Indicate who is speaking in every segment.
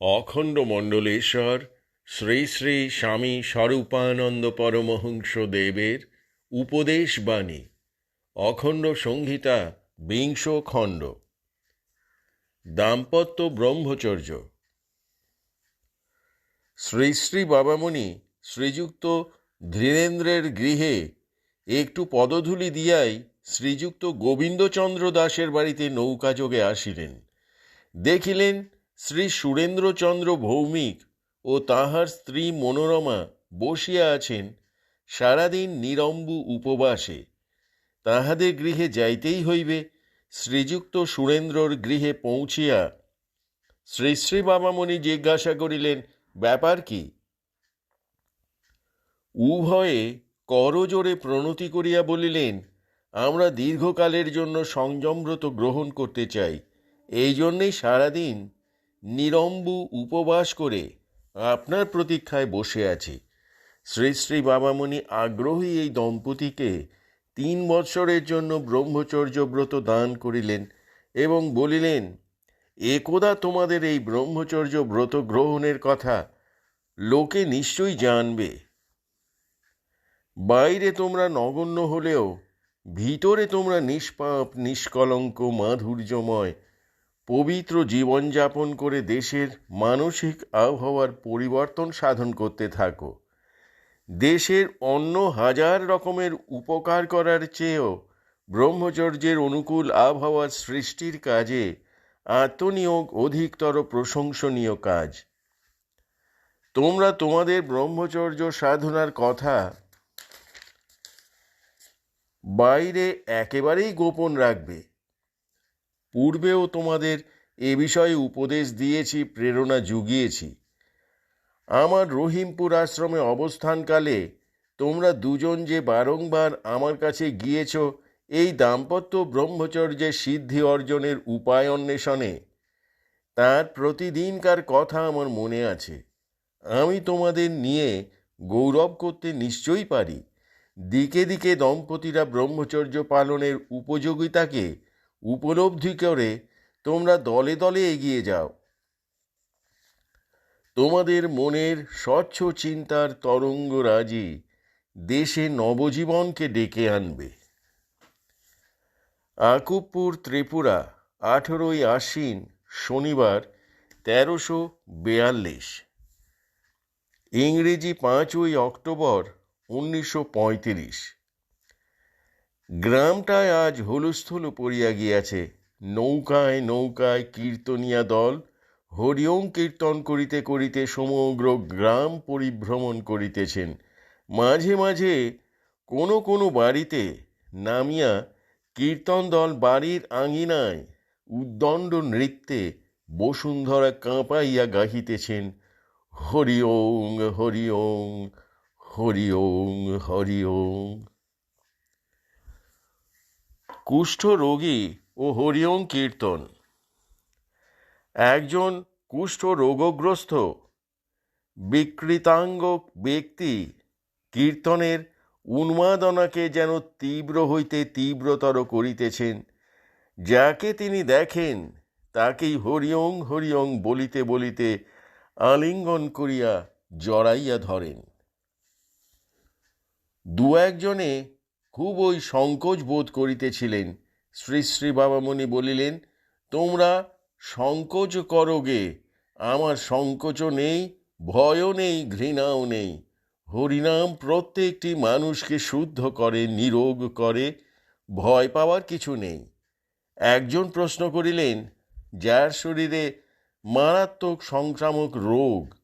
Speaker 1: অখণ্ড মণ্ডলেশ্বর শ্রী শ্রী স্বামী স্বরূপানন্দ পরমহংস দেবের উপদেশ বাণী। অখণ্ড সংহিতা বিংশ খণ্ড। দাম্পত্য ব্রহ্মচর্য। শ্রী শ্রী বাবামণি শ্রীযুক্ত ধীরেন্দ্রের গৃহে একটু পদধূলি দিয়াই শ্রীযুক্ত গোবিন্দচন্দ্র দাসের বাড়িতে নৌকাযোগে আসিলেন। দেখিলেন শ্রী সুরেন্দ্রচন্দ্র ভৌমিক ও তাঁহার স্ত্রী মনোরমা বসিয়া আছেন সারাদিন নিরম্বু উপবাসে। তাহাদের গৃহে যাইতেই হইবে, শ্রীযুক্ত সুরেন্দ্রর গৃহে পৌঁছিয়া। শ্রী শ্রী বাবামণি জিজ্ঞাসা করিলেন, ব্যাপার কি? উভয়ে করজোরে প্রণতি করিয়া বলিলেন, আমরা দীর্ঘকালের জন্য সংযমব্রত গ্রহণ করতে চাই। এই জন্যেই সারাদিন নিরম্বু উপবাস করে আপনার প্রতীক্ষায় বসে আছি। শ্রী শ্রী বাবামণি আগ্রহী এই দম্পতিকে তিন বৎসরের জন্য ব্রহ্মচর্য ব্রত দান করিলেন এবং বলিলেন, একদা তোমাদের এই ব্রহ্মচর্য ব্রত গ্রহণের কথা লোকে নিশ্চয়ই জানবে। বাইরে তোমরা নগণ্য হলেও ভিতরে তোমরা নিষ্পাপ, নিষ্কলঙ্ক, মাধুর্যময় পবিত্র জীবনযাপন করে দেশের মানসিক আবহাওয়ার পরিবর্তন সাধন করতে থাকো। দেশের অন্য হাজার রকমের উপকার করার চেয়েও ব্রহ্মচর্যের অনুকূল আবহাওয়ার সৃষ্টির কাজে আত্মনিয়োগ অধিকতর প্রশংসনীয় কাজ। তোমরা তোমাদের ব্রহ্মচর্য সাধনার কথা বাইরে একেবারেই গোপন রাখবে। পূর্বেও তোমাদের এ বিষয়ে উপদেশ দিয়েছি, প্রেরণা জুগিয়েছি। আমার রহিমপুর আশ্রমে অবস্থানকালে তোমরা দুজন যে বারংবার আমার কাছে গিয়েছ, এই দাম্পত্য ব্রহ্মচর্যের সিদ্ধি অর্জনের উপায় অন্বেষণে, তার প্রতিদিনকার কথা আমার মনে আছে। আমি তোমাদের নিয়ে গৌরব করতে নিশ্চয়ই পারি। দিকে দিকে দম্পতিরা ব্রহ্মচর্য পালনের উপযোগিতাকে উপলব্ধি করে তোমরা দলে দলে এগিয়ে যাও। তোমাদের মনের স্বচ্ছ চিন্তার তরঙ্গরাজি দেশে নবজীবনকে ডেকে আনবে। আকুবপুর ত্রিপুরা, আঠেরোই আশ্বিন, শনিবার, তেরোশো বেয়াল্লিশ। ইংরেজি পাঁচই অক্টোবর, উনিশশো পঁয়ত্রিশ। গ্রামটায় আজ হুলস্থুল পড়িয়া গিয়াছে। নৌকায় নৌকায় কীর্তনিয়া দল, হরিওম কীর্তন করিতে করিতে সমগ্র গ্রাম পরিভ্রমণ করিতেছেন। মাঝে মাঝে কোনো কোনো বাড়িতে নামিয়া কীর্তন দল বাড়ির আঙিনায় উদ্দণ্ড নৃত্যে বসুন্ধরা কাঁপাইয়া গাহিতেছেন হরি ওং হরি ওং হরি ওং হরি ওং কুষ্ঠ রোগী ও হরিওং কীর্তন। একজন কুষ্ঠ রোগগ্রস্ত, বিকৃতাঙ্গ ব্যক্তি কীর্তনের উন্মাদনাকে যেন তীব্র হইতে তীব্রতর করিতেছেন, যাকে তিনি দেখেন, তাকেই হরিওং হরিওং বলিতে বলিতে আলিঙ্গন করিয়া জড়াইয়া ধরেন। দু একজনে খুব ওই সংকোচ বোধ করিতেছিলেন। শ্রী শ্রী বাবামণি বলিলেন, তোমরা সংকোচ করোগে আমার সংকোচও নেই, ভয়ও নেই, ঘৃণাও নেই। হরিনাম প্রত্যেকটি মানুষকে শুদ্ধ করে, নিরোগ করে, ভয় পাওয়ার কিছু নেই। একজন প্রশ্ন করিলেন, যার শরীরে মারাত্মক সংক্রামক রোগ,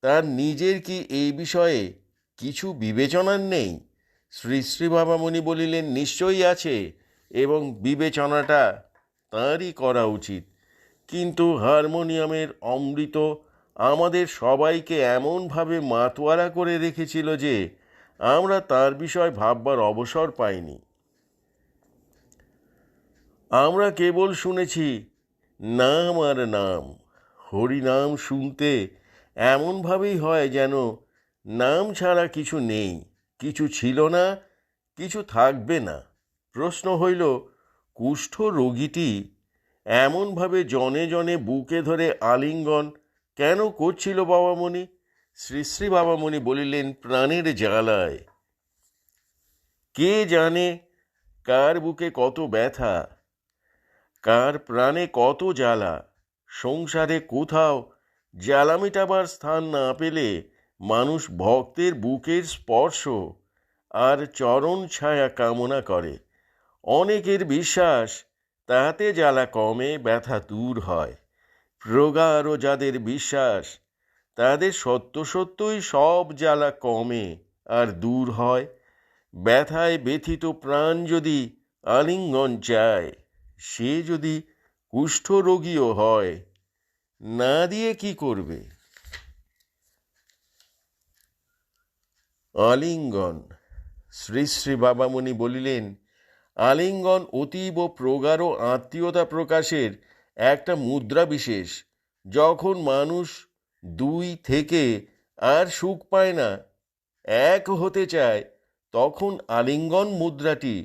Speaker 1: তার নিজের কি এই বিষয়ে কিছু বিবেচনার নেই? শ্রী শ্রী বাবামণি বলিলেন, নিশ্চয়ই আছে এবং বিবেচনাটা তাঁরই করা উচিত। কিন্তু হারমোনিয়ামের অমৃত আমাদের সবাইকে এমনভাবে মাতোয়ারা করে রেখেছিল যে আমরা তার বিষয় ভাববার অবসর পাইনি। আমরা কেবল শুনেছি, নাম আর নাম, হরিনাম শুনতে এমনভাবেই হয় যেন নাম ছাড়া কিছু নেই। কিছু ছিল না, কিছু থাকবে না। প্রশ্ন হইল, কুষ্ঠ রোগীটি এমনভাবে জনে জনে বুকে ধরে আলিঙ্গন কেন করছিল বাবামণি? শ্রী শ্রী বাবামণি বলিলেন, প্রাণের জ্বালায়। কে জানে কার বুকে কত ব্যথা, কার প্রাণে কত জ্বালা, সংসারে কোথাও জ্বালা মেটাবার স্থান না পেলে মানুষ ভক্তের বুকের স্পর্শ আর চরণ ছায়া কামনা করে। অনেকের বিশ্বাস তাতে জ্বালা কমে ব্যথা দূর হয়। প্রগাঢ় যাদের বিশ্বাস, তাদের সত্য সত্যই সব জ্বালা কমে আর দূর হয়। ব্যথায় ব্যথিত প্রাণ যদি আলিঙ্গন চায়, সে যদি কুষ্ঠরোগীও হয়, না দিয়ে কি করবে? আলিঙ্গন। শ্রী শ্রী বাবামণি বলিলেন, আলিঙ্গন অতীব প্রগাঢ় আত্মীয়তা প্রকাশের একটা মুদ্রা বিশেষ। যখন মানুষ দুই থেকে আর সুখ পায় না, এক হতে চায়, তখন আলিঙ্গন মুদ্রাটি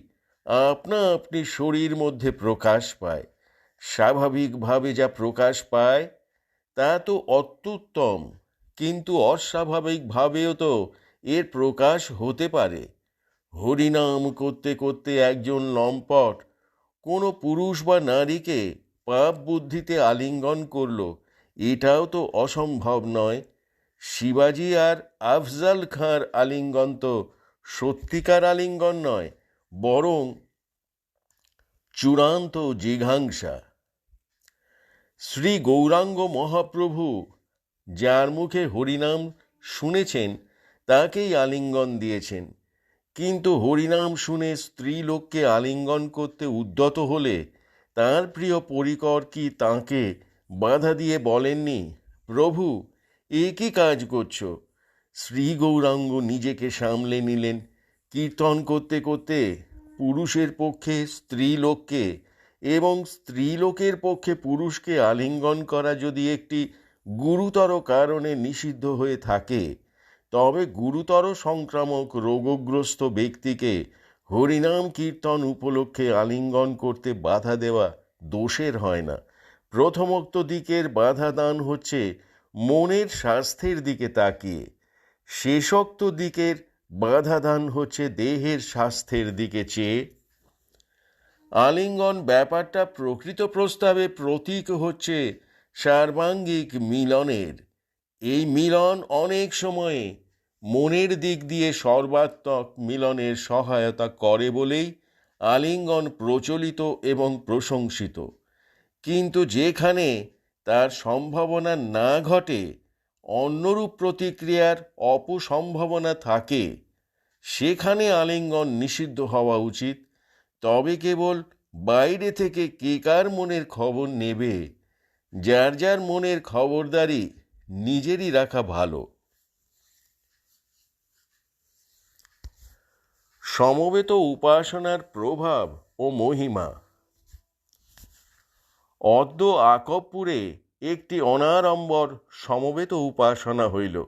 Speaker 1: আপনা আপনি শরীর মধ্যে প্রকাশ পায়। স্বাভাবিকভাবে যা প্রকাশ পায়, তা তো অত্যুত্তম, কিন্তু অস্বাভাবিকভাবেও তো এর প্রকাশ হতে পারে। হরিনাম করতে করতে একজন লম্পট কোনো পুরুষ বা নারীকে পাপ বুদ্ধিতে আলিঙ্গন করল, এটাও তো অসম্ভব নয়। শিবাজি আর আফজাল খাঁর আলিঙ্গন তো সত্যিকার আলিঙ্গন নয়, বরং চূড়ান্ত জিঘাংসা। শ্রী গৌরাঙ্গ মহাপ্রভু, যার মুখে হরিনাম শুনেছেন তাকেই আলিঙ্গন দিয়েছেন। কিন্তু হরিনাম শুনে স্ত্রী লোককে আলিঙ্গন করতে উদ্যত হলে তার প্রিয় পরিকর কি তাঁকে বাধা দিয়ে বলেননি? প্রভু, এ কি কাজ করছ? শ্রী গৌরাঙ্গ নিজেকে সামলে নিলেন। কীর্তন করতে করতে পুরুষের পক্ষে স্ত্রী লোককে এবং স্ত্রীলোকের পক্ষে পুরুষকে আলিঙ্গন করা যদি একটি গুরুতর কারণে নিষিদ্ধ হয়ে থাকে তবে গুরুতর সংক্রামক রোগগ্রস্ত ব্যক্তিকে হরিনাম কীর্তন উপলক্ষে আলিঙ্গন করতে বাধা দেওয়া দোষের হয় না। প্রথমোক্ত দিকের বাধা দান হচ্ছে মনের স্বাস্থ্যের দিকে তাকিয়ে। শেষোক্ত দিকের বাধা দান হচ্ছে দেহের স্বাস্থ্যের দিকে চেয়ে। আলিঙ্গন ব্যাপারটা প্রকৃত প্রস্তাবে প্রতীক হচ্ছে সার্বাঙ্গিক মিলনের। এই মিলন অনেক সময়ে মনের দিক দিয়ে সর্বাত্মক মিলনের সহায়তা করে বলেই আলিঙ্গন প্রচলিত এবং প্রশংসিত। কিন্তু যেখানে তার সম্ভাবনা না ঘটে, অন্যরূপ প্রতিক্রিয়ার অপসম্ভাবনা থাকে, সেখানে আলিঙ্গন নিষিদ্ধ হওয়া উচিত। তবে কেবল বাইরে থেকে কে কার মনের খবর নেবে, যার যার মনের খবরদারি নিজেরই রাখা ভালো। সমবেত উপাসনার প্রভাব ও মহিমা। অদ্য আকবপুরে একটি অনারম্বর সমবেত উপাসনা হইল।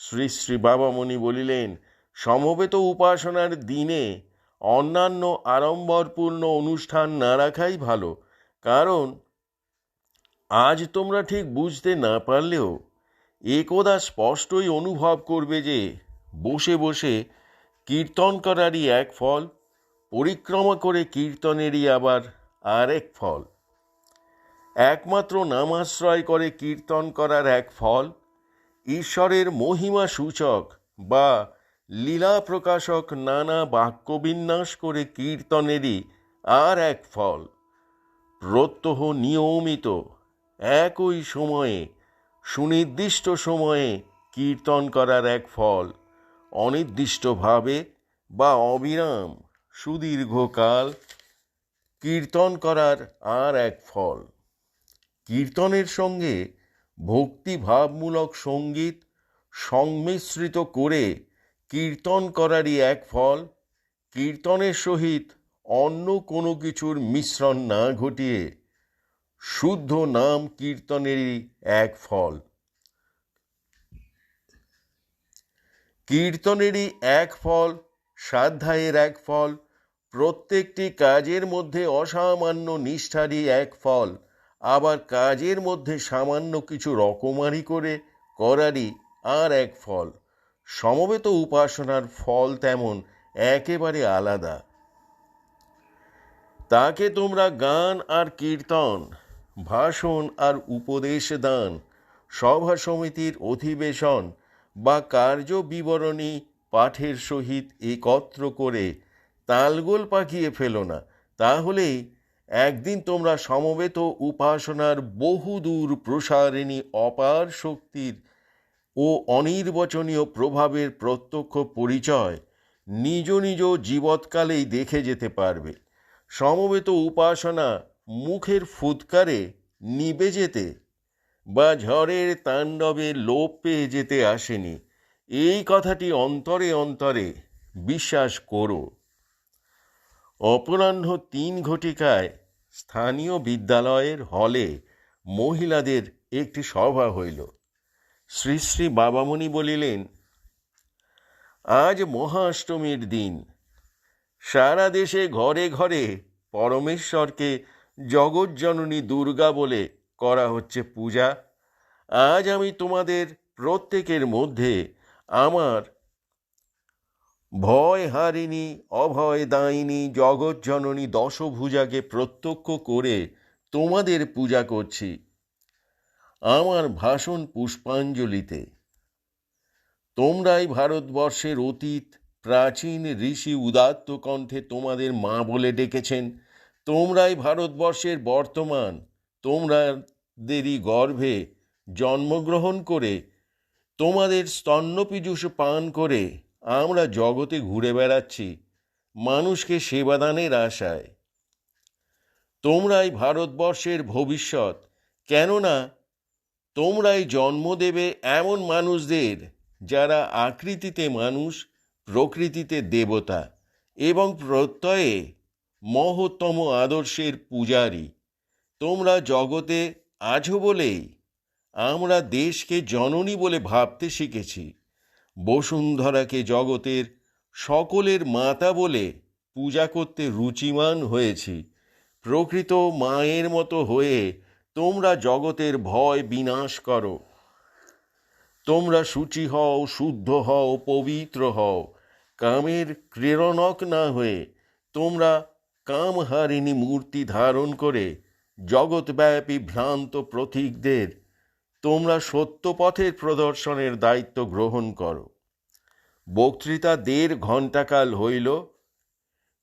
Speaker 1: শ্রী শ্রী বাবামণি বলিলেন, সমবেত উপাসনার দিনে অন্যান্য আড়ম্বরপূর্ণ অনুষ্ঠান না রাখাই ভালো, কারণ আজ তোমরা ঠিক বুঝতে না পারলেও একদা স্পষ্টই অনুভব করবে যে বসে বসে কীর্তন করারই এক ফল, পরিক্রমা করে কীর্তনেরই আবার আর এক ফল। একমাত্র নামাশ্রয় করে কীর্তন করার এক ফল, ঈশ্বরের মহিমা সূচক বা লীলা প্রকাশক নানা বাক্যবিন্যাস করে কীর্তনেরই আর এক ফল। প্রত্যহ নিয়মিত একই সময়ে, সুনির্দিষ্ট সময়ে কীর্তন করার এক ফল। অনির্দিষ্টভাবে বা অবিরাম সুদীর্ঘকাল কীর্তন করার আর এক ফল। কীর্তনের সঙ্গে ভক্তিভাবমূলক সংগীত সংমিশ্রিত করে কীর্তন করারই এক ফল। কীর্তনের সহিত অন্য কোনো কিছুর মিশ্রণ না ঘটিয়ে শুদ্ধ নাম কীর্তনেরই এক ফল। কীর্তনেরই এক ফল সাধ্যায়ের এক ফল, প্রত্যেকটি কাজের মধ্যে অসামান্য নিষ্ঠারই এক ফল, আবার কাজের মধ্যে সামান্য কিছু রকমারি করে করারই আর এক ফল। সমবেত উপাসনার ফল তেমন একেবারে আলাদা। তাকে তোমরা গান আর কীর্তন, ভাষণ আর উপদেশ দান, সভা সমিতির অধিবেশন বা কার্য বিবরণী পাঠের সহিত একত্র করে তালগোল পাকিয়ে ফেলো না। তাহলেই একদিন তোমরা সমবেত উপাসনার বহুদূর প্রসারিণী অপার শক্তির ও অনির্বচনীয় প্রভাবের প্রত্যক্ষ পরিচয় নিজ নিজ জীবৎকালেই দেখে যেতে পারবে। সমবেত উপাসনা মুখের ফুৎকারে নিবে যেতে বা ঝড়ের তাণ্ডবে লোপ পেয়ে যেতে আসেনি। এই কথাটি অন্তরে অন্তরে বিশ্বাস করো অপরাহ্ন তিন ঘটিকায় স্থানীয় বিদ্যালয়ের হলে মহিলাদের একটি সভা হইল। শ্রী শ্রী বাবামণি বলিলেন, আজ মহাষ্টমীর দিন। সারা দেশে ঘরে ঘরে পরমেশ্বরকে জগজ্জননী দুর্গা বলে করা হচ্ছে পূজা। আজ আমি তোমাদের প্রত্যেকের মধ্যে আমার ভয় হারিণী অভয় দায়িনী জগজ্জননী, দশভুজাকে প্রত্যক্ষ করে তোমাদের পূজা করছি। আমার ভাষণ পুষ্পাঞ্জলিতে। তোমরাই ভারতবর্ষের অতীত, প্রাচীন ঋষি উদাত্ত কণ্ঠে তোমাদের মা বলে ডেকেছেন। তোমরাই ভারতবর্ষের বর্তমান তোমরাদেরই গর্ভে জন্মগ্রহণ করে তোমাদের স্তন্যপীযুষ পান করে আমরা জগতে ঘুরে বেড়াচ্ছি, মানুষকে সেবাদানের আশায়। তোমরাই ভারতবর্ষের ভবিষ্যৎ, কেননা তোমরাই জন্ম দেবে এমন মানুষদের যারা আকৃতিতে মানুষ, প্রকৃতিতে দেবতা এবং প্রত্যয়ে মহত্তম আদর্শের পূজারী। তোমরা জগতে আছো বলেই, আমরা দেশকে জননী বলে ভাবতে শিখেছি। বসুন্ধরাকে জগতের সকলের মাতা বলে পূজা করতে রুচিমান হয়েছি। প্রকৃত মায়ের মতো হয়ে তোমরা জগতের ভয় বিনাশ করো। তোমরা সূচি হও, শুদ্ধ হও, পবিত্র হও। কামের প্রেরণক না হয়ে তোমরা কামহারিণী মূর্তি ধারণ করে জগৎব্যাপী ভ্রান্ত প্রতীকদের, তোমরা সত্যপথের প্রদর্শনের দায়িত্ব গ্রহণ করো। বক্তৃতা দেড় ঘণ্টাকাল হইল।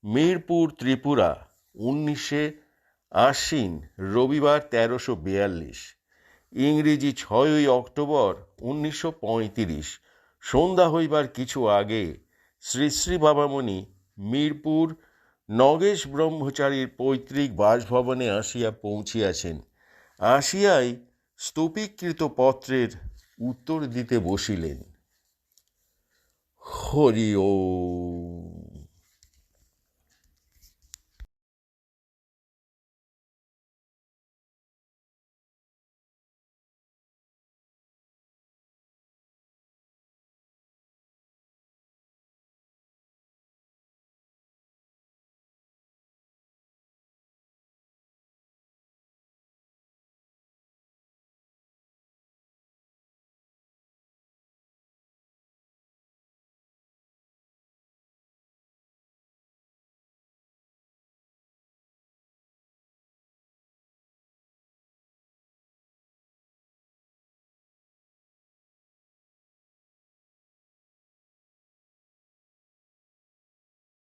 Speaker 1: মিরপুর ত্রিপুরা, উনিশে আশ্বিন, রবিবার তেরোশো বিয়াল্লিশ। ইংরেজি ছয়ই অক্টোবর, উনিশশো পঁয়ত্রিশ। সন্ধ্যা হইবার কিছু আগে শ্রী শ্রী বাবামণি মিরপুর নগেশ ব্রহ্মচারীর পৈতৃক বাসভবনে আসিয়া পৌঁছিয়াছেন। আসিয়াই স্তূপীকৃত পত্রের উত্তর দিতে বসিলেন। হরি ও